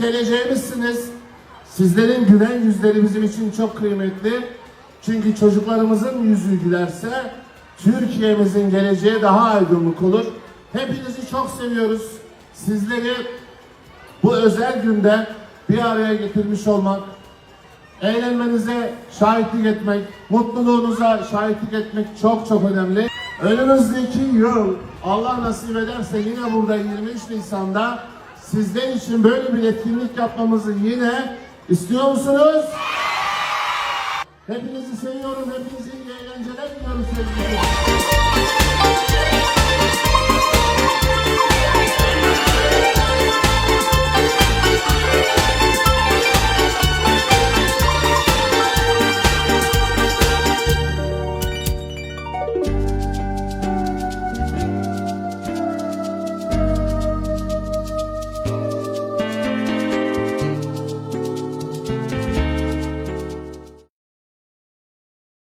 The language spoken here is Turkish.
geleceğimizsiniz. Sizlerin gülen yüzleri bizim için çok kıymetli. Çünkü çocuklarımızın yüzü gülerse Türkiye'mizin geleceği daha aydınlık olur. Hepinizi çok seviyoruz. Sizleri bu özel günde bir araya getirmiş olmak, eğlenmenize şahitlik etmek, mutluluğunuza şahitlik etmek çok çok önemli. Önümüzdeki yıl Allah nasip ederse yine burada 23 Nisan'da sizler için böyle bir etkinlik yapmamızı yine istiyor musunuz? Hepinizi seviyorum, hepinize iyi eğlenceler diliyorum sevgili.